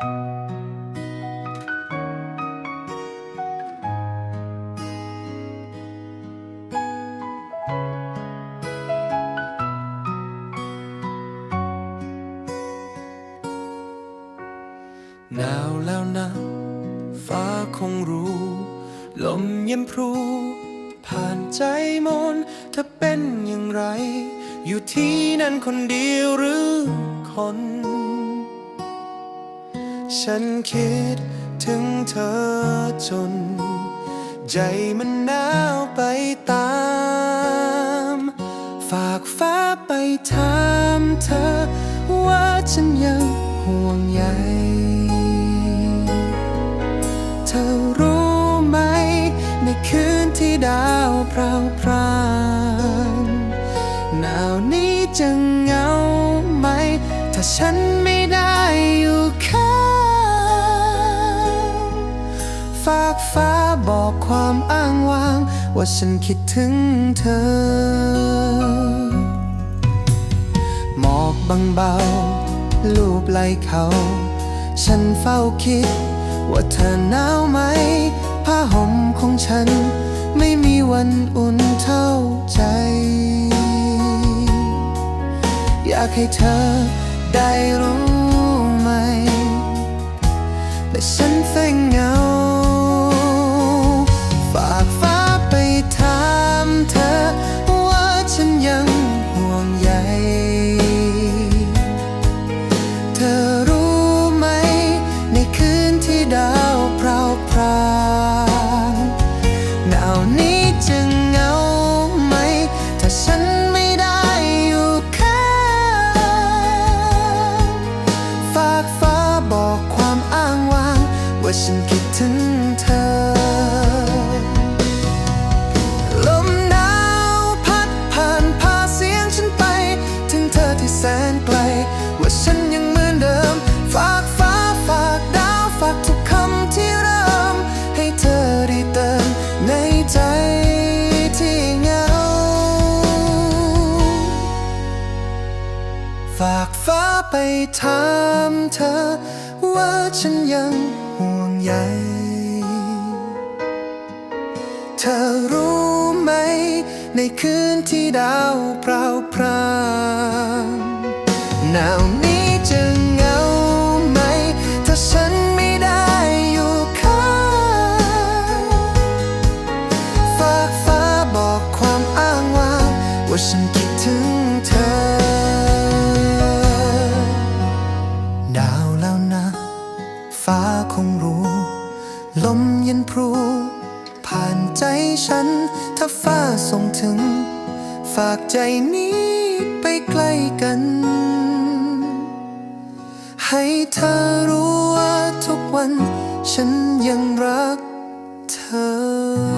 หนาวแล้วนะ ฟ้าคงรู้ ลมเย็นพรู ผ่านใจมนถ้าเป็นอย่างไร อยู่ที่นั่นคนเดียวหรือคน ฉันคิดถึงเธอจน ใจมันหนาวไปตาม ฝากฟ้าไปถามเธอ ว่าฉันยังห่วงใยเธอรู้ไหม ในคืนที่ดาวพราวพรางหนาวนี้จะเหงาไหม ถ้าฉันไม่ได้อยู่ข้างากฟ้าบอกความอ้างว้าง ว่าฉันคิดถึงเธอ หมอกบางเบา ลูบไหลเขา ฉันเฝ้าคิด ว่าเธอหนาวไหม ผ้าห่มของฉัน ไม่มีวันอุ่นเท่าใจ อยากให้เธอได้รู้ไหมแต่ฉัน ว่าฉันคิดถึงเธอ ลมหนาวพัดผ่านพาเสียงฉันไป ถึงเธอที่แสนไกล ว่าฉันยังเหมือนเดิม ฝากฟ้าฝากดาวฝากทุกคำที่เริ่ม ให้เธอได้เติมในใจที่เหงา ฝากฟ้าไปถามเธอว่าฉันยัง ใยเธอรู้ไหม ในคืนที่ดาวพราวพรางหนาวนี้ คงรู้ ลมเย็นพรูผ่านใจฉัน ถ้าฟ้าส่งถึง ฝากใจนี้ไปใกล้กัน ให้เธอรู้ว่าทุกวัน ฉันยังรักเธอ